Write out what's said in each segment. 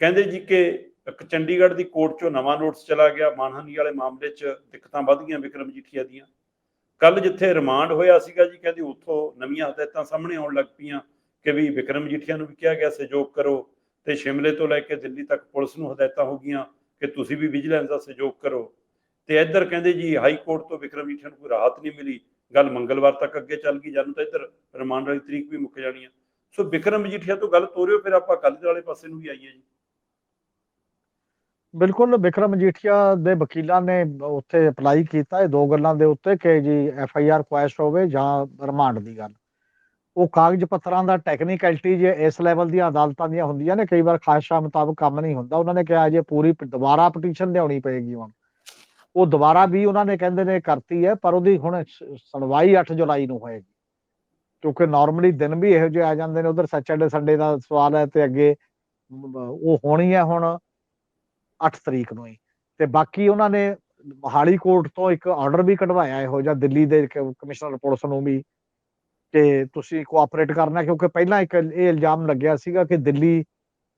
ਕਹਿੰਦੇ ਜੀ ਕਿ ਇੱਕ ਚੰਡੀਗੜ੍ਹ ਦੀ ਕੋਰਟ ਚੋਂ ਨਵਾਂ ਨੋਟਿਸ ਚਲਾ ਗਿਆ, ਮਾਨਹਾਨੀ ਵਾਲੇ ਮਾਮਲੇ 'ਚ ਦਿੱਕਤਾਂ ਵੱਧ ਗਈਆਂ ਵਿਕਰਮ ਜੀਠੀਆ ਦੀਆਂ। ਕੱਲ ਜਿੱਥੇ ਰਿਮਾਂਡ ਹੋਇਆ ਸੀਗਾ ਜੀ, ਕਹਿੰਦੇ ਉੱਥੋਂ ਨਵੀਆਂ ਹਦਾਇਤਾਂ ਸਾਹਮਣੇ ਆਉਣ ਲੱਗ ਪਈਆਂ ਕਿ ਵੀ ਵਿਕਰਮ ਜੀਠੀਆ ਨੂੰ ਵੀ ਕਿਹਾ ਗਿਆ, ਸਹਿਯੋਗ ਕਰੋ ਤੇ ਸ਼ਿਮਲੇ ਤੋਂ ਲੈ ਕੇ ਦਿੱਲੀ ਤੱਕ ਪੁਲਿਸ ਨੂੰ ਹਦਾਇਤਾਂ ਹੋ ਗਈਆਂ ਕਿ ਤੁਸੀਂ ਵੀ ਵਿਜੀਲੈਂਸ ਦਾ ਸਹਿਯੋਗ ਕਰੋ। ਤੇ ਇੱਧਰ ਕਹਿੰਦੇ ਜੀ, ਹਾਈ ਕੋਰਟ ਤੋਂ ਵਿਕਰਮ ਜੀਠੀਆ ਨੂੰ ਕੋਈ ਰਾਹਤ ਨਹੀਂ ਮਿਲੀ। ਗੱਲ ਮੰਗਲਵਾਰ ਤੱਕ ਅੱਗੇ ਚੱਲ ਗਈ ਜਾਨੂੰ ਤਾਂ ਇੱਧਰ ਰਿਮਾਂਡ ਵਾਲੀ ਤਰੀਕ ਵੀ ਮੁੱਕ ਜਾਣੀ ਆ। ਸੋ ਵਿਕਰਮ ਮਜੀਠੀਆ ਤੋਂ ਗੱਲ ਤੋਰਿਓ, ਫਿਰ ਆਪਾਂ ਅਕਾਲੀ ਦਲ ਵਾਲੇ ਪਾਸੇ ਨੂੰ ਵੀ ਆਈਏ ਜੀ। ਬਿਲਕੁਲ, ਵਿਕਰਮ ਮਜੀਠੀਆ ਦੇ ਵਕੀਲਾਂ ਨੇ ਉੱਥੇ ਅਪਲਾਈ ਕੀਤਾ ਇਹ ਦੋ ਗੱਲਾਂ ਦੇ ਉੱਤੇ ਕਿ ਜੀ ਐਫ ਆਈ ਆਰ ਕੁਐਸ਼ ਹੋਵੇ ਜਾਂ ਰਿਮਾਂਡ ਦੀ ਗੱਲ। ਉਹ ਕਾਗਜ਼ ਪੱਤਰਾਂ ਦਾ ਟੈਕਨੀਕੈਲਿਟੀ ਜੇ ਇਸ ਲੈਵਲ ਦੀਆਂ ਅਦਾਲਤਾਂ ਦੀਆਂ ਹੁੰਦੀਆਂ ਨੇ, ਕਈ ਵਾਰ ਖਾਹਿਸ਼ਾਂ ਮੁਤਾਬਕ ਕੰਮ ਨਹੀਂ ਹੁੰਦਾ। ਉਹਨਾਂ ਨੇ ਕਿਹਾ ਜੇ ਪੂਰੀ ਦੁਬਾਰਾ ਪਟੀਸ਼ਨ ਲਿਆਉਣੀ ਪਏਗੀ ਹੁਣ। ਉਹ ਦੁਬਾਰਾ ਵੀ ਉਹਨਾਂ ਨੇ ਕਹਿੰਦੇ ਨੇ ਕਰਤੀ ਹੈ, ਪਰ ਉਹਦੀ ਹੁਣ ਸੁਣਵਾਈ 8 ਜੁਲਾਈ ਨੂੰ ਹੋਏਗੀ। ਕਿਉਂਕਿ ਨਾਰਮਲੀ ਦਿਨ ਵੀ ਇਹੋ ਜਿਹੇ ਆ ਜਾਂਦੇ ਨੇ, ਉਧਰ ਸੈਚਰਡੇ ਸੰਡੇ ਦਾ ਸਵਾਲ ਹੈ ਤੇ ਅੱਗੇ ਉਹ ਹੋਣੀ ਹੈ ਹੁਣ। 8 ਤਰੀਕ ਨੂੰ ਹੀ। ਤੇ ਬਾਕੀ ਉਹਨਾਂ ਨੇ ਮਹਾਲੀ ਕੋਰਟ ਤੋਂ ਇੱਕ ਆਰਡਰ ਵੀ ਕਢਵਾਇਆ ਇਹੋ ਜਿਹਾ, ਦਿੱਲੀ ਦੇ ਕਮਿਸ਼ਨਰ ਪੁਲਿਸ ਨੂੰ ਵੀ। ਤੇ ਤੁਸੀਂ ਕੋਆਪਰੇਟ ਕਰਨਾ, ਕਿਉਂਕਿ ਪਹਿਲਾਂ ਇੱਕ ਇਹ ਇਲਜ਼ਾਮ ਲੱਗਿਆ ਸੀਗਾ ਕਿ ਦਿੱਲੀ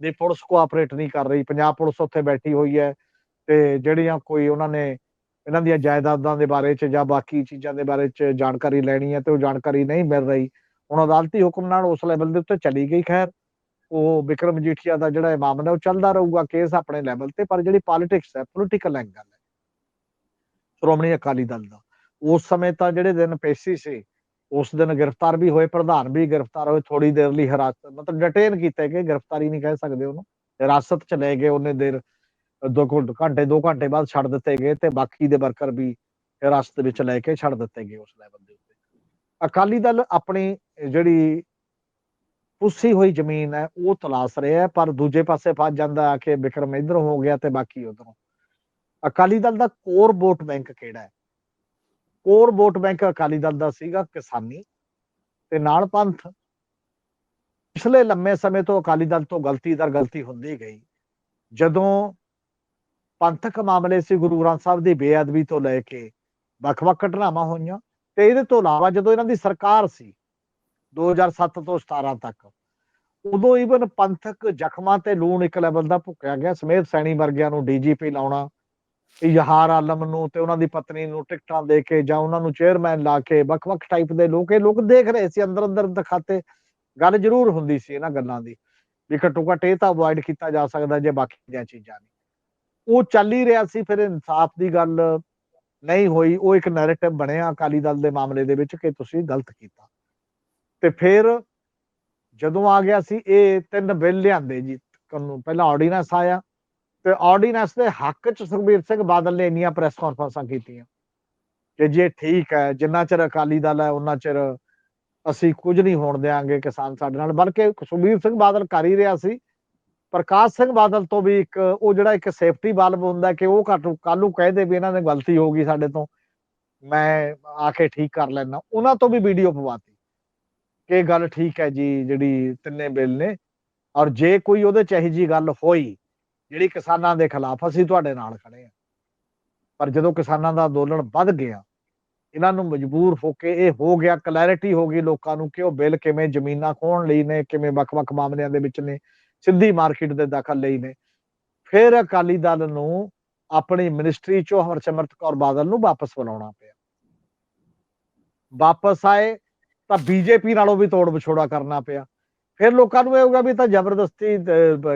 ਦੀ ਪੁਲਿਸ ਕੋਆਪਰੇਟ ਨਹੀਂ ਕਰ ਰਹੀ। ਪੰਜਾਬ ਪੁਲਿਸ ਉੱਥੇ ਬੈਠੀ ਹੋਈ ਹੈ ਤੇ ਜਿਹੜੀਆਂ ਕੋਈ ਉਹਨਾਂ ਨੇ ਇਹਨਾਂ ਦੀਆਂ ਜਾਇਦਾਦਾਂ ਦੇ ਬਾਰੇ ਚ ਜਾਂ ਬਾਕੀ ਚੀਜ਼ਾਂ ਦੇ ਬਾਰੇ ਚ ਜਾਣਕਾਰੀ ਲੈਣੀ ਹੈ ਤੇ ਉਹ ਜਾਣਕਾਰੀ ਨਹੀਂ ਮਿਲ ਰਹੀ। ਹੁਣ ਅਦਾਲਤੀ ਹੁਕਮ ਨਾਲ ਉਸ ਲੈਵਲ ਦੇ ਉੱਤੇ ਚਲੀ ਗਈ, ਖੈਰ। ਉਹ ਵਿਕਰਮ ਮਜੀਠੀਆ ਦਾ ਜਿਹੜਾ ਇਹ ਮਾਮਲਾ, ਉਹ ਚੱਲਦਾ ਰਹੂਗਾ ਕੇਸ ਆਪਣੇ ਲੈਵਲ ਤੇ, ਪਰ ਜਿਹੜੀ ਪੋਲਿਟਿਕਸ ਹੈ ਪੋਲਿਟੀਕਲ ਐਂਗਲ ਹੈ। ਸ਼੍ਰੋਮਣੀ ਅਕਾਲੀ ਦਲ ਦਾ। ਉਸ ਸਮੇਂ ਤਾਂ ਜਿਹੜੇ ਦਿਨ ਪੇਸ਼ੀ ਸੀ, ਉਸ ਦਿਨ ਗ੍ਰਿਫਤਾਰ ਵੀ ਹੋਏ, ਪ੍ਰਧਾਨ ਵੀ ਗ੍ਰਿਫਤਾਰ ਹੋਏ ਥੋੜੀ ਦੇਰ ਲਈ ਹਿਰਾਸਤ, ਮਤਲਬ ਡਿਟੇਨ ਕੀਤੇ ਗਏ, ਗ੍ਰਿਫਤਾਰੀ ਨਹੀਂ ਕਹਿ ਸਕਦੇ ਉਹਨੂੰ। ਹਿਰਾਸਤ ਚ ਲੈ ਗਏ ਉਹਨੇ ਦੇਰ, ਦੋ ਕੁ ਘੰਟੇ, ਦੋ ਘੰਟੇ ਬਾਅਦ ਛੱਡ ਦਿੱਤੇ ਗਏ ਤੇ ਬਾਕੀ ਦੇ ਵਰਕਰ ਵੀ ਹਿਰਾਸਤ ਵਿੱਚ ਲੈ ਕੇ ਛੱਡ ਦਿੱਤੇ ਗਏ ਉਸ ਲੈਵਲ ਦੇ ਉੱਤੇ। ਅਕਾਲੀ ਦਲ ਆਪਣੀ ਜਿਹੜੀ ਪੁੱਸੀ ਹੋਈ ਜ਼ਮੀਨ ਹੈ, ਉਹ ਤਲਾਸ਼ ਰਿਹਾ ਪਰ ਦੂਜੇ ਪਾਸੇ ਫਸ ਜਾਂਦਾ ਆ ਕਿ ਵਿਕਰਮ ਇਧਰ ਹੋ ਗਿਆ ਤੇ ਬਾਕੀ ਉਧਰੋਂ। ਅਕਾਲੀ ਦਲ ਦਾ ਕੋਰ ਵੋਟ ਬੈਂਕ ਕਿਹੜਾ ਹੈ? Core vote bank Akali Dal ਦਾ ਸੀਗਾ ਕਿਸਾਨੀ ਤੇ ਨਾਲ ਪੰਥ। ਪਿਛਲੇ ਲੰਮੇ ਸਮੇਂ ਤੋਂ ਅਕਾਲੀ ਦਲ ਤੋਂ ਗਲਤੀ ਦਰ ਗਲਤੀ ਹੁੰਦੀ ਗਈ। ਜਦੋਂ ਪੰਥਕ ਮਾਮਲੇ ਸੀ ਗੁਰੂ ਗ੍ਰੰਥ ਸਾਹਿਬ ਦੀ ਬੇਅਦਬੀ ਤੋਂ ਲੈ ਕੇ ਵੱਖ-ਵੱਖ ਘਟਨਾਵਾਂ ਹੋਈਆਂ ਤੇ ਇਹਦੇ ਤੋਂ ਇਲਾਵਾ ਜਦੋਂ ਇਹਨਾਂ ਦੀ ਸਰਕਾਰ ਸੀ 2007 ਤੋਂ 17 ਤੱਕ ਉਦੋਂ ਈਵਨ ਪੰਥਕ ਜ਼ਖਮਾਂ ਤੇ ਲੂਣ ਇੱਕ ਲੈਵਲ ਦਾ ਭੁੱਕਿਆ ਗਿਆ। ਸਮੇਤ ਸੈਣੀ ਵਰਗਿਆਂ ਨੂੰ ਡੀਜੀਪੀ ਲਾਉਣਾ ਯਹਾਰ ਆਲਮ ਨੂੰ ਤੇ ਉਹਨਾਂ ਦੀ ਪਤਨੀ ਨੂੰ ਟਿਕਟਾਂ ਦੇ ਕੇ ਜਾਂ ਉਹਨਾਂ ਨੂੰ ਚੇਅਰਮੈਨ ਲਾ ਕੇ ਵੱਖ-ਵੱਖ ਟਾਈਪ ਦੇ ਲੋਕ, ਇਹ ਲੋਕ ਦੇਖ ਰਹੇ ਸੀ ਅੰਦਰ ਅੰਦਰ ਦਿਖਾਤੇ। ਗੱਲ ਜ਼ਰੂਰ ਹੁੰਦੀ ਸੀ ਇਹਨਾਂ ਗੱਲਾਂ ਦੀ, ਵੀ ਘੱਟੋ ਘੱਟ ਇਹ ਤਾਂ ਅਵੋਇਡ ਕੀਤਾ ਜਾ ਸਕਦਾ ਜੇ ਬਾਕੀ ਦੀਆਂ ਚੀਜ਼ਾਂ ਨਹੀਂ। ਉਹ ਚੱਲ ਹੀ ਰਿਹਾ ਸੀ, ਫਿਰ ਇਨਸਾਫ ਦੀ ਗੱਲ ਨਹੀਂ ਹੋਈ। ਉਹ ਇੱਕ ਨੈਰੇਟਿਵ ਬਣਿਆ ਅਕਾਲੀ ਦਲ ਦੇ ਮਾਮਲੇ ਦੇ ਵਿੱਚ ਕਿ ਤੁਸੀਂ ਗਲਤ ਕੀਤਾ। ਤੇ ਫਿਰ ਜਦੋਂ ਆ ਗਿਆ ਸੀ, ਇਹ ਤਿੰਨ ਬਿੱਲ ਲਿਆਂਦੇ ਜੀ ਕਾਨੂੰਨ ਪਹਿਲਾਂ ਆਰਡੀਨੈਂਸ ਆਇਆ ਤੇ ਆਰਡੀਨੈਂਸ ਦੇ ਹੱਕ ਚ ਸੁਖਬੀਰ ਸਿੰਘ ਬਾਦਲ ਨੇ ਇੰਨੀਆਂ ਪ੍ਰੈਸ ਕਾਨਫਰੰਸਾਂ ਕੀਤੀਆਂ ਕਿ ਜੇ ਠੀਕ ਹੈ, ਜਿੰਨਾ ਚਿਰ ਅਕਾਲੀ ਦਲ ਹੈ ਉਹਨਾਂ ਚਿਰ ਅਸੀਂ ਕੁਝ ਨਹੀਂ ਹੋਣ ਦੇਾਂਗੇ ਕਿਸਾਨ ਸਾਡੇ ਨਾਲ, ਬਲਕਿ ਸੁਖਬੀਰ ਸਿੰਘ ਬਾਦਲ ਕਰ ਹੀ ਰਿਹਾ ਸੀ। ਪ੍ਰਕਾਸ਼ ਸਿੰਘ ਬਾਦਲ ਤੋਂ ਵੀ ਇੱਕ, ਉਹ ਜਿਹੜਾ ਇੱਕ ਸੇਫਟੀ ਬਲਬ ਹੁੰਦਾ ਕਿ ਉਹ ਘੱਟ ਕੱਲ ਨੂੰ ਕਹਿ ਦੇ ਵੀ ਇਹਨਾਂ ਨੇ ਗਲਤੀ ਹੋ ਗਈ ਸਾਡੇ ਤੋਂ, ਮੈਂ ਆ ਕੇ ਠੀਕ ਕਰ ਲੈਣਾ ਉਹਨਾਂ ਤੋਂ ਵੀ ਵੀਡੀਓ ਪਵਾਤੀ ਕਿ ਗੱਲ ਠੀਕ ਹੈ ਜੀ ਜਿਹੜੀ ਤਿੰਨੇ ਬਿੱਲ ਨੇ। ਔਰ ਜੇ ਕੋਈ ਉਹਦੇ ਚ ਜੀ ਗੱਲ ਹੋਈ, ਜਿਹੜੀ ਕਿਸਾਨਾਂ ਦੇ ਖਿਲਾਫ ਅਸੀਂ ਤੁਹਾਡੇ ਨਾਲ ਖੜੇ ਆ ਪਰ ਜਦੋਂ ਕਿਸਾਨਾਂ ਦਾ ਅੰਦੋਲਨ ਵੱਧ ਗਿਆ, ਇਹਨਾਂ ਨੂੰ ਮਜਬੂਰ ਹੋ ਕੇ ਇਹ ਹੋ ਗਿਆ ਕਲੈਰਿਟੀ ਹੋ ਗਈ ਲੋਕਾਂ ਨੂੰ ਕਿ ਉਹ ਬਿੱਲ ਕਿਵੇਂ ਜ਼ਮੀਨਾਂ ਖੋਣ ਲਈ ਨੇ, ਕਿਵੇਂ ਵੱਖ-ਵੱਖ ਮਾਮਲਿਆਂ ਦੇ ਵਿੱਚ ਨੇ, ਸਿੱਧੀ ਮਾਰਕੀਟ ਦੇ ਦਖਲ ਲਈ ਨੇ। ਫਿਰ ਅਕਾਲੀ ਦਲ ਨੂੰ ਆਪਣੀ ਮਿਨਿਸਟਰੀ ਚੋਂ ਹਰਸਿਮਰਤ ਕੌਰ ਬਾਦਲ ਨੂੰ ਵਾਪਸ ਬੁਲਾਉਣਾ ਪਿਆ। ਵਾਪਸ ਆਏ ਤਾਂ ਬੀਜੇਪੀ ਨਾਲੋਂ ਵੀ ਤੋੜ ਵਿਛੋੜਾ ਕਰਨਾ ਪਿਆ। ਫਿਰ ਲੋਕਾਂ ਨੂੰ ਇਹ ਹੋਊਗਾ ਵੀ ਤਾਂ ਜ਼ਬਰਦਸਤੀ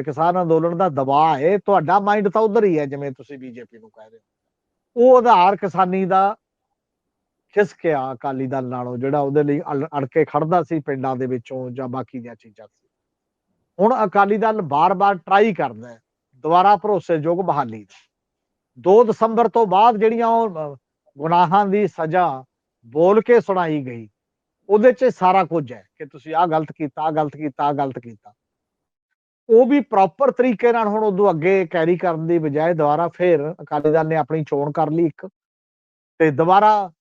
ਕਿਸਾਨ ਅੰਦੋਲਨ ਦਾ ਦਬਾਅ ਹੈ। ਤੁਹਾਡਾ ਮਾਈਂਡ ਤਾਂ ਉਧਰ ਹੀ ਹੈ, ਜਿਵੇਂ ਤੁਸੀਂ ਬੀਜੇਪੀ ਨੂੰ ਕਹਿ ਰਹੇ ਹੋ। ਉਹ ਆਧਾਰ ਕਿਸਾਨੀ ਦਾ ਖਿਸਕਿਆ ਅਕਾਲੀ ਦਲ ਨਾਲੋਂ, ਜਿਹੜਾ ਉਹਦੇ ਲਈ ਅੜ- ਅੜ ਕੇ ਖੜਦਾ ਸੀ ਪਿੰਡਾਂ ਦੇ ਵਿੱਚੋਂ ਜਾਂ ਬਾਕੀ ਦੀਆਂ ਚੀਜ਼ਾਂ ਸੀ। ਹੁਣ ਅਕਾਲੀ ਦਲ ਬਾਰ-ਬਾਰ ਟਰਾਈ ਕਰਦਾ ਹੈ। ਦੁਬਾਰਾ ਭਰੋਸੇਯੋਗ ਬਹਾਲੀ ਦਾ। 2 ਦਸੰਬਰ ਤੋਂ ਬਾਅਦ ਜਿਹੜੀਆਂ ਉਹ ਗੁਨਾਹਾਂ ਦੀ ਸਜ਼ਾ ਬੋਲ ਕੇ ਸੁਣਾਈ ਗਈ। ਉਹਦੇ 'ਚ ਸਾਰਾ ਕੁਝ ਹੈ ਕਿ ਤੁਸੀਂ ਆਹ ਗਲਤ ਕੀਤਾ, ਆਹ ਗਲਤ ਕੀਤਾ, ਆਹ ਗਲਤ ਕੀਤਾ। ਉਹ ਵੀ ਪ੍ਰੋਪਰ ਤਰੀਕੇ ਨਾਲ ਹੁਣ ਉਦੋਂ ਅੱਗੇ ਕੈਰੀ ਕਰਨ ਦੀ ਬਜਾਏ ਦੁਬਾਰਾ ਫੇਰ ਅਕਾਲੀ ਦਲ ਨੇ ਆਪਣੀ ਚੋਣ ਕਰ ਲਈ ਇੱਕ। ਤੇ ਦੁਬਾਰਾ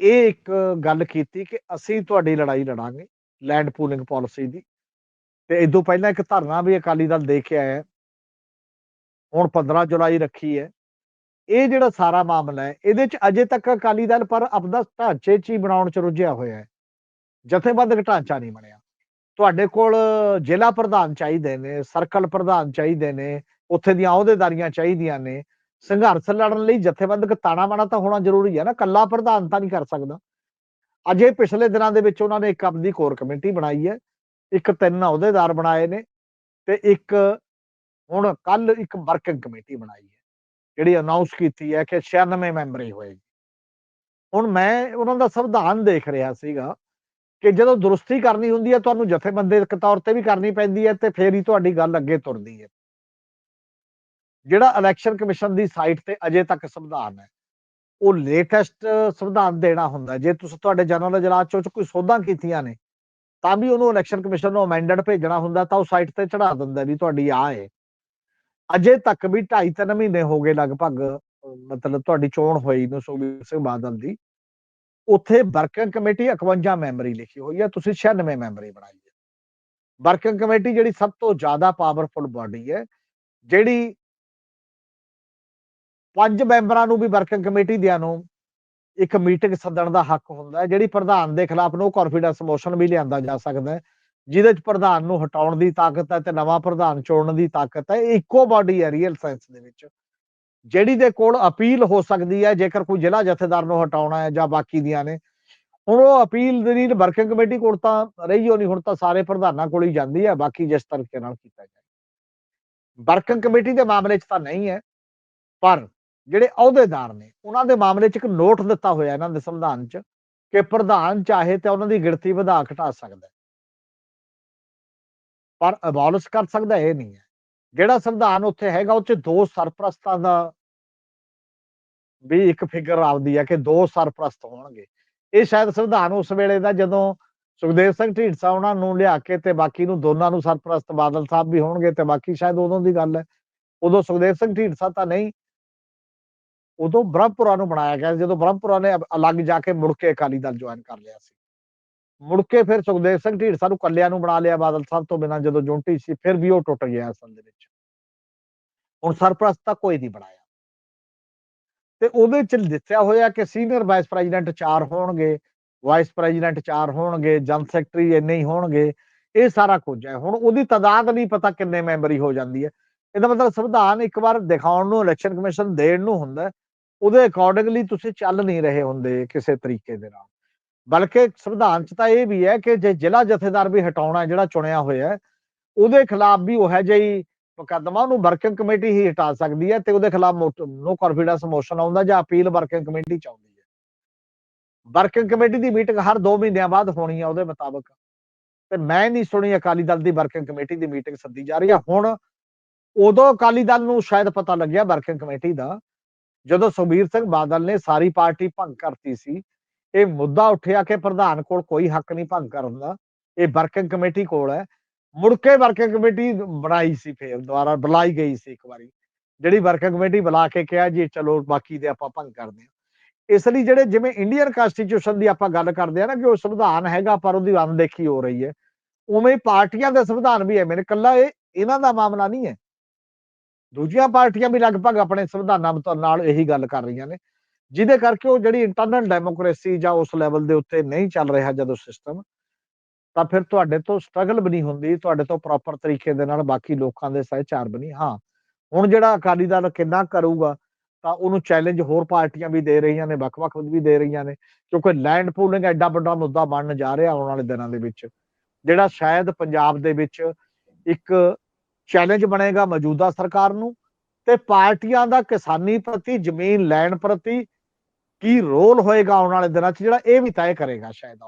ਇਹ ਇੱਕ ਗੱਲ ਕੀਤੀ ਕਿ ਅਸੀਂ ਤੁਹਾਡੀ ਲੜਾਈ ਲੜਾਂਗੇ ਲੈਂਡ ਪੂਲਿੰਗ ਪਾਲਿਸੀ ਦੀ। ਤੇ ਇਦੋਂ ਪਹਿਲਾਂ ਇੱਕ ਧਰਨਾ ਵੀ ਅਕਾਲੀ ਦਲ ਦੇ ਕੇ ਆਇਆ। ਹੁਣ 15 ਜੁਲਾਈ ਰੱਖੀ ਹੈ। ਇਹ ਜਿਹੜਾ ਸਾਰਾ ਮਾਮਲਾ ਹੈ, ਇਹਦੇ ਚ ਅਜੇ ਤੱਕ ਅਕਾਲੀ ਦਲ ਪਰ ਆਪਦਾ ਢਾਂਚੇ ਚ ਹੀ ਬਣਾਉਣ ਚ ਰੁੱਝਿਆ ਹੋਇਆ ਹੈ। ਜਥੇਬੰਦਕ ਢਾਂਚਾ ਨਹੀਂ ਬਣਿਆ। ਤੁਹਾਡੇ ਕੋਲ ਜ਼ਿਲ੍ਹਾ ਪ੍ਰਧਾਨ ਚਾਹੀਦੇ ਨੇ, ਸਰਕਲ ਪ੍ਰਧਾਨ ਚਾਹੀਦੇ ਨੇ, ਉੱਥੇ ਦੀਆਂ ਅਹੁਦੇਦਾਰੀਆਂ ਚਾਹੀਦੀਆਂ ਨੇ। ਸੰਘਰਸ਼ ਲੜਨ ਲਈ ਜਥੇਬੰਦਕ ਤਾਣਾ ਬਾਣਾ ਤਾਂ ਹੋਣਾ ਜ਼ਰੂਰੀ ਹੈ ਨਾ ਕੱਲਾ ਪ੍ਰਧਾਨ ਤਾਂ ਨਹੀਂ ਕਰ ਸਕਦਾ। ਅਜੇ ਪਿਛਲੇ ਦਿਨਾਂ ਦੇ ਵਿੱਚ ਉਹਨਾਂ ਨੇ ਇੱਕ ਆਪਦੀ ਕੋਰ ਕਮੇਟੀ ਬਣਾਈ ਹੈ, ਇੱਕ ਤਿੰਨ ਅਹੁਦੇਦਾਰ ਬਣਾਏ ਨੇ ਤੇ ਇੱਕ ਹੁਣ ਕੱਲ ਇੱਕ ਵਰਕਿੰਗ ਕਮੇਟੀ ਬਣਾਈ ਹੈ। ਜਿਹੜੀ ਅਨਾਉਂਸ ਕੀਤੀ ਹੈ ਕਿ 96 ਮੈਂਬਰੀ ਹੋਏਗੀ। ਹੁਣ ਮੈਂ ਉਹਨਾਂ ਦਾ ਸੰਵਿਧਾਨ ਦੇਖ ਰਿਹਾ ਸੀਗਾ ਕਿ ਜਦੋਂ ਦੁਰਸਤੀ ਕਰਨੀ ਹੁੰਦੀ ਹੈ, ਤੁਹਾਨੂੰ ਜਥੇਬੰਦਕ ਤੌਰ ਤੇ ਵੀ ਕਰਨੀ ਪੈਂਦੀ ਹੈ ਤੇ ਫੇਰ ਹੀ ਤੁਹਾਡੀ ਗੱਲ ਅੱਗੇ ਤੁਰਦੀ ਹੈ। ਜਿਹੜਾ ਇਲੈਕਸ਼ਨ ਕਮਿਸ਼ਨ ਦੀ ਸਾਈਟ ਤੇ ਅਜੇ ਤੱਕ ਸੰਵਿਧਾਨ ਹੈ, ਉਹ ਲੇਟੈਸਟ ਸੰਵਿਧਾਨ ਦੇਣਾ ਹੁੰਦਾ ਜੇ ਤੁਸੀਂ ਤੁਹਾਡੇ ਜਨਰਲ ਇਜਲਾਸ ਚੋਂ ਕੋਈ ਸੋਧਾਂ ਕੀਤੀਆਂ ਨੇ, ਤਾਂ ਵੀ ਉਹਨੂੰ ਇਲੈਕਸ਼ਨ ਕਮਿਸ਼ਨ ਨੂੰ ਅਮੈਂਡਡ ਭੇਜਣਾ ਹੁੰਦਾ, ਤਾਂ ਉਹ ਸਾਈਟ ਤੇ ਚੜਾ ਦਿੰਦਾ ਵੀ ਤੁਹਾਡੀ ਆ ਹੈ ਅਜੇ ਤੱਕ ਵੀ 2.5 3 ਮਹੀਨੇ ਹੋ ਗਏ ਲਗਭਗ, ਮਤਲਬ ਤੁਹਾਡੀ ਚੋਣ ਹੋਈ ਨੂੰ ਸੁਖਬੀਰ ਸਿੰਘ ਬਾਦਲ ਦੀ। ਉੱਥੇ ਵਰਕਿੰਗ ਕਮੇਟੀ 51 ਮੈਂਬਰੀ ਲਿਖੀ ਹੋਈ ਹੈ, ਤੁਸੀਂ 96 ਮੈਂਬਰੀ ਬਣਾਈ ਹੈ। ਵਰਕਿੰਗ ਕਮੇਟੀ ਜਿਹੜੀ ਸਭ ਤੋਂ ਜ਼ਿਆਦਾ ਪਾਵਰਫੁਲ ਬਾਡੀ ਹੈ, ਜਿਹੜੀ ਪੰਜ ਮੈਂਬਰਾਂ ਨੂੰ ਵੀ ਵਰਕਿੰਗ ਕਮੇਟੀ ਦਿਆਂ ਨੂੰ ਇੱਕ ਮੀਟਿੰਗ ਸੱਦਣ ਦਾ ਹੱਕ ਹੁੰਦਾ ਹੈ, ਜਿਹੜੀ ਪ੍ਰਧਾਨ ਦੇ ਖਿਲਾਫ ਨੋ ਕੌਨਫੀਡੈਂਸ ਮੋਸ਼ਨ ਵੀ ਲਿਆਂਦਾ ਜਾ ਸਕਦਾ ਹੈ। ਜਿਹਦੇ ਚ ਪ੍ਰਧਾਨ ਨੂੰ ਹਟਾਉਣ ਦੀ ਤਾਕਤ ਹੈ ਤੇ ਨਵਾਂ ਪ੍ਰਧਾਨ ਚੁਣਨ ਦੀ ਤਾਕਤ ਹੈ, ਇਹ ਇੱਕੋ ਬਾਡੀ ਹੈ ਰੀਅਲ ਸਾਇੰਸ ਦੇ ਵਿੱਚ। ਜਿਹੜੀ ਦੇ ਕੋਲ ਅਪੀਲ ਹੋ ਸਕਦੀ ਹੈ, ਜੇਕਰ ਕੋਈ ਜ਼ਿਲ੍ਹਾ ਜਥੇਦਾਰ ਨੂੰ ਹਟਾਉਣਾ ਹੈ ਜਾਂ ਬਾਕੀ ਦੀਆਂ ਨੇ, ਹੁਣ ਉਹ ਅਪੀਲ ਦੇ ਲਈ ਵਰਕਿੰਗ ਕਮੇਟੀ ਕੋਲ ਤਾਂ ਰਹੀ ਹੋ ਨਹੀਂ ਹੁਣ ਤਾਂ ਸਾਰੇ ਪ੍ਰਧਾਨਾਂ ਕੋਲ ਹੀ ਜਾਂਦੀ ਹੈ, ਬਾਕੀ ਜਿਸ ਤਰੀਕੇ ਨਾਲ ਕੀਤਾ ਜਾਏ। ਵਰਕਿੰਗ ਕਮੇਟੀ ਦੇ ਮਾਮਲੇ 'ਚ ਤਾਂ ਨਹੀਂ ਹੈ, ਪਰ ਜਿਹੜੇ ਅਹੁਦੇਦਾਰ ਨੇ, ਉਹਨਾਂ ਦੇ ਮਾਮਲੇ 'ਚ ਇੱਕ ਨੋਟ ਦਿੱਤਾ ਹੋਇਆ ਇਹਨਾਂ ਦੇ ਸੰਵਿਧਾਨ 'ਚ ਕਿ ਪ੍ਰਧਾਨ ਚਾਹੇ ਤਾਂ ਉਹਨਾਂ ਦੀ ਗਿਣਤੀ ਵਧਾ ਘਟਾ ਸਕਦਾ ਪਰ ਅਬੋਲਿਸ਼ ਕਰ ਸਕਦਾ, ਇਹ ਨਹੀਂ ਹੈ। ਜਿਹੜਾ ਸੰਵਿਧਾਨ ਉੱਥੇ ਹੈਗਾ, ਉਹ ਦੋ ਸਰਪ੍ਰਸਤਾਂ ਦਾ ਵੀ ਇੱਕ ਫਿਗਰ ਆਉਂਦੀ ਹੈ ਕਿ ਦੋ ਸਰਪ੍ਰਸਤ ਹੋਣਗੇ। ਇਹ ਸ਼ਾਇਦ ਸੰਵਿਧਾਨ ਉਸ ਵੇਲੇ ਦਾ ਜਦੋਂ ਸੁਖਦੇਵ ਸਿੰਘ ਢੀਂਡਸਾ ਉਹਨਾਂ ਨੂੰ ਲਿਆ ਕੇ ਤੇ ਬਾਕੀ ਨੂੰ ਦੋਨਾਂ ਨੂੰ ਸਰਪ੍ਰਸਤ ਬਾਦਲ ਸਾਹਿਬ ਵੀ ਹੋਣਗੇ ਤੇ ਬਾਕੀ ਸ਼ਾਇਦ ਉਦੋਂ ਦੀ ਗੱਲ ਹੈ। ਉਦੋਂ ਸੁਖਦੇਵ ਸਿੰਘ ਢੀਂਡਸਾ ਤਾਂ ਨਹੀਂ, ਉਦੋਂ ਬ੍ਰਹਮਪੁਰਾ ਨੂੰ ਬਣਾਇਆ ਗਿਆ ਜਦੋਂ ਬ੍ਰਹਮਪੁਰਾ ਨੇ ਅਲੱਗ ਜਾ ਕੇ ਮੁੜ ਕੇ ਅਕਾਲੀ ਦਲ ਜੁਆਇਨ ਕਰ ਲਿਆ ਸੀ। ਮੁੜ ਕੇ ਫਿਰ ਸੁਖਦੇਵ ਸਿੰਘ ਢੀਂਡਸਾ ਨੂੰ ਕੱਲਿਆਂ ਨੂੰ ਬਣਾ ਲਿਆ ਬਾਦਲ ਸਾਹਿਬ ਤੋਂ ਬਿਨਾਂ, ਜਦੋਂ ਜੁੰਟੀ ਸੀ, ਫਿਰ ਵੀ ਉਹ ਟੁੱਟ ਗਿਆ ਅਸਲ ਦੇ ਵਿੱਚ। ਹੁਣ ਸਰਪ੍ਰਸਤ ਤਾਂ ਕੋਈ ਨਹੀਂ ਬਣਾਇਆ। ਤੇ ਉਹਦੇ ਚ ਦੱਸਿਆ ਹੋਇਆ ਕਿ ਸੀਨੀਅਰ ਵਾਈਸ ਪ੍ਰੈਜ਼ੀਡੈਂਟ ਚਾਰ ਹੋਣਗੇ, ਵਾਈਸ ਪ੍ਰੈਜ਼ੀਡੈਂਟ 4 ਹੋਣਗੇ ਜਨ ਸੈਕਟਰੀ ਇੰਨੇ ਹੀ ਹੋਣਗੇ, ਇਹ ਸਾਰਾ ਕੁਝ ਹੈ। ਹੁਣ ਉਹਦੀ ਤਾਦਾਦ ਨਹੀਂ ਪਤਾ ਕਿੰਨੇ ਮੈਂਬਰੀ ਹੋ ਜਾਂਦੀ ਹੈ। ਇਹਦਾ ਮਤਲਬ ਸੰਵਿਧਾਨ ਇੱਕ ਵਾਰ ਦਿਖਾਉਣ ਨੂੰ ਇਲੈਕਸ਼ਨ ਕਮਿਸ਼ਨ ਦੇਣ ਨੂੰ ਹੁੰਦਾ ਉਹਦੇ ਅਕੋਰਡਿੰਗਲੀ ਤੁਸੀਂ ਚੱਲ ਨਹੀਂ ਰਹੇ ਹੁੰਦੇ ਕਿਸੇ ਤਰੀਕੇ ਦੇ ਨਾਲ। ਬਲਕਿ ਸੰਵਿਧਾਨ ਚ ਤਾਂ ਇਹ ਵੀ ਹੈ ਕਿ ਜੇ ਜ਼ਿਲ੍ਹਾ ਜਥੇਦਾਰ ਵੀ ਹਟਾਉਣਾ ਜਿਹੜਾ ਚੁਣਿਆ ਹੋਇਆ ਹੈ, ਉਹਦੇ ਖਿਲਾਫ ਵੀ ਉਹ ਹੈ ਜਿਹੀ ਮੁਕੱਦਮਾ ਉਹਨੂੰ ਵਰਕਿੰਗ ਕਮੇਟੀ ਹੀ ਹਟਾ ਸਕਦੀ ਹੈ ਤੇ ਉਹਦੇ ਖਿਲਾਫ ਨੋ ਕੌਨਫੀਡੈਂਸ ਮੋਸ਼ਨ ਆਉਂਦਾ ਜਾਂ ਅਪੀਲ ਵਰਕਿੰਗ ਕਮੇਟੀ ਚ ਆਉਂਦੀ ਹੈ। ਵਰਕਿੰਗ ਕਮੇਟੀ ਦੀ ਮੀਟਿੰਗ ਹਰ 2 ਮਹੀਨਿਆਂ ਬਾਅਦ ਹੋਣੀ ਹੈ ਉਹਦੇ ਮੁਤਾਬਕ। ਤੇ ਮੈਂ ਨਹੀਂ ਸੁਣੀ ਅਕਾਲੀ ਦਲ ਦੀ ਵਰਕਿੰਗ ਕਮੇਟੀ ਦੀ ਮੀਟਿੰਗ ਸੱਦੀ ਜਾ ਰਹੀ ਹੈ। ਹੁਣ ਉਦੋਂ ਅਕਾਲੀ ਦਲ ਨੂੰ ਸ਼ਾਇਦ ਪਤਾ ਲੱਗਿਆ ਵਰਕਿੰਗ ਕਮੇਟੀ ਦਾ, ਜਦੋਂ ਸੁਖਬੀਰ ਸਿੰਘ ਬਾਦਲ ਨੇ ਸਾਰੀ ਪਾਰਟੀ ਭੰਗ ਕਰਤੀ ਸੀ ਇਹ ਮੁੱਦਾ ਉੱਠਿਆ ਕਿ ਪ੍ਰਧਾਨ ਕੋਲ ਕੋਈ ਹੱਕ ਨਹੀਂ ਭੰਗ ਕਰਨ ਦਾ। ਇਹ ਵਰਕਿੰਗ ਕਮੇਟੀ ਕੋਲ ਹੈ। ਮੁੜ ਕੇ ਵਰਕਿੰਗ ਕਮੇਟੀ ਬਣਾਈ ਸੀ ਫੇਰ, ਦੁਬਾਰਾ ਬੁਲਾਈ ਗਈ ਸੀ ਇੱਕ ਵਾਰੀ। ਜਿਹੜੀ ਵਰਕਿੰਗ ਕਮੇਟੀ ਬੁਲਾ ਕੇ ਕਿਹਾ ਜੀ, ਚਲੋ ਬਾਕੀ ਦੇ ਆਪਾਂ ਭੰਗ ਕਰਦੇ ਹਾਂ। ਇਸ ਲਈ ਜਿਹੜੇ ਜਿਵੇਂ ਇੰਡੀਅਨ ਕਨਸਟੀਟਿਊਸ਼ਨ ਦੀ ਆਪਾਂ ਗੱਲ ਕਰਦੇ ਆ ਨਾ, ਕਿ ਉਹ ਸੰਵਿਧਾਨ ਹੈਗਾ, ਪਰ ਉਹਦੀ ਅਣਦੇਖੀ ਹੋ ਰਹੀ ਹੈ। ਉਵੇਂ ਪਾਰਟੀਆਂ ਦੇ ਸੰਵਿਧਾਨ ਵੀ ਹੈ ਮੇਰੇ ਕੱਲਾ ਇਹ, ਇਹਨਾਂ ਦਾ ਮਾਮਲਾ ਨਹੀਂ ਹੈ। ਦੂਜੀਆਂ ਪਾਰਟੀਆਂ ਵੀ ਲਗਭਗ ਆਪਣੇ ਸੰਵਿਧਾਨਾਂ ਮਤ- ਨਾਲ ਇਹੀ ਗੱਲ ਕਰ ਰਹੀਆਂ ਨੇ। ਜਿਹਦੇ ਕਰਕੇ ਉਹ ਜਿਹੜੀ ਇੰਟਰਨਲ ਡੈਮੋਕ੍ਰੇਸੀ ਜਾਂ ਉਸ ਲੈਵਲ ਦੇ ਉੱਤੇ ਨਹੀਂ ਚੱਲ ਰਿਹਾ ਜਦੋਂ ਸਿਸਟਮ ਤਾਂ ਫਿਰ ਤੁਹਾਡੇ ਤੋਂ ਸਟਰਗਲ ਵੀ ਨਹੀਂ ਹੁੰਦੀ, ਤੁਹਾਡੇ ਤੋਂ ਪ੍ਰੋਪਰ ਤਰੀਕੇ ਦੇ ਨਾਲ ਬਾਕੀ ਲੋਕਾਂ ਦੇ ਸਹਿਚਾਰ ਵੀ ਹਾਂ, ਹੁਣ ਜਿਹੜਾ ਅਕਾਲੀ ਦਲ ਕਿੰਨਾ ਕਰੂਗਾ, ਤਾਂ ਉਹਨੂੰ ਚੈਲੰਜ ਹੋਰ ਪਾਰਟੀਆਂ ਵੀ ਦੇ ਰਹੀਆਂ ਨੇ, ਵੱਖ-ਵੱਖ ਵੀ ਦੇ ਰਹੀਆਂ ਨੇ, ਕਿਉਂਕਿ ਲੈਂਡ ਪੂਲਿੰਗ ਐਡਾ ਵੱਡਾ ਮੁੱਦਾ ਬਣਨ ਜਾ ਰਿਹਾ ਆਉਣ ਵਾਲੇ ਦਿਨਾਂ ਦੇ ਵਿੱਚ, ਜਿਹੜਾ ਸ਼ਾਇਦ ਪੰਜਾਬ ਦੇ ਵਿੱਚ ਇੱਕ ਚੈਲੰਜ ਬਣੇਗਾ ਮੌਜੂਦਾ ਸਰਕਾਰ ਨੂੰ, ਤੇ ਪਾਰਟੀਆਂ ਦਾ ਕਿਸਾਨੀ ਪ੍ਰਤੀ, ਜ਼ਮੀਨ ਲੈਣ ਪ੍ਰਤੀ ਕੀ ਰੋਲ ਹੋਏਗਾ ਆਉਣ ਵਾਲੇ ਦਿਨਾਂ 'ਚ ਜਿਹੜਾ ਇਹ ਵੀ ਤੈਅ ਕਰੇਗਾ ਸ਼ਾਇਦ